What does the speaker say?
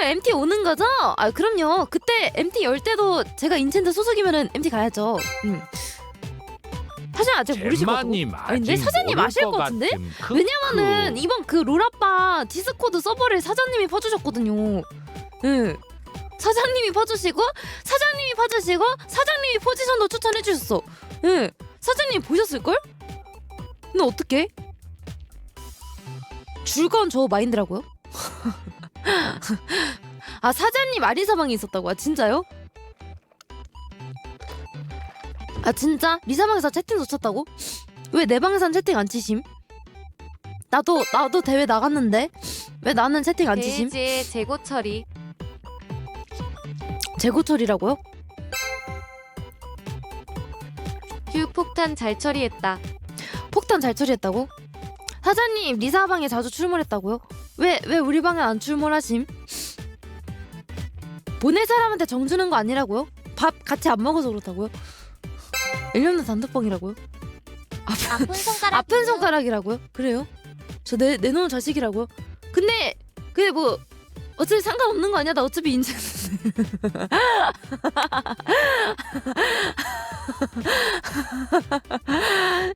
그럼 MT 오는 거죠? 아 그럼요. 그때 MT 열 때도 제가 인챈트 소속이면은 MT 가야죠. 음. 사실 아직 모르실 거고. 잼마님 아닌데? 아직 사장님 모를 아실 것 같은데? 같음. 크크. 왜냐면은 이번 그 롤아빠 디스코드 서버를 사장님이 퍼주셨거든요. 응. 사장님이 퍼주시고 사장님이 퍼주시고 사장님이 포지션도 추천해 주셨어. 응. 사장님 보셨을 걸? 근데 어떻게? 줄건 저 마인드라고요? 아 사장님 아리사방에 있었다고? 아 진짜요? 아 진짜? 리사방에서 채팅 놓쳤다고? 왜 내 방에선 채팅 안 치심? 나도 나도 대회 나갔는데 왜 나는 채팅 안 치심? 데이지의 재고 처리. 재고 처리라고요? 휴 폭탄 잘 처리했다. 폭탄 잘 처리했다고? 사장님 리사 방에 자주 출몰했다고요? 왜 왜 우리 방에 안 출몰하심? 보낼 사람한테 정 주는 거 아니라고요? 밥 같이 안 먹어서 그렇다고요? 1년도 단톡방이라고요? 아픈 손가락 아픈 손가락이라고요? 그래요? 저 내 내놓은 자식이라고요? 근데 그게 뭐 어차피 상관없는 거 아니야? 나 어차피 인제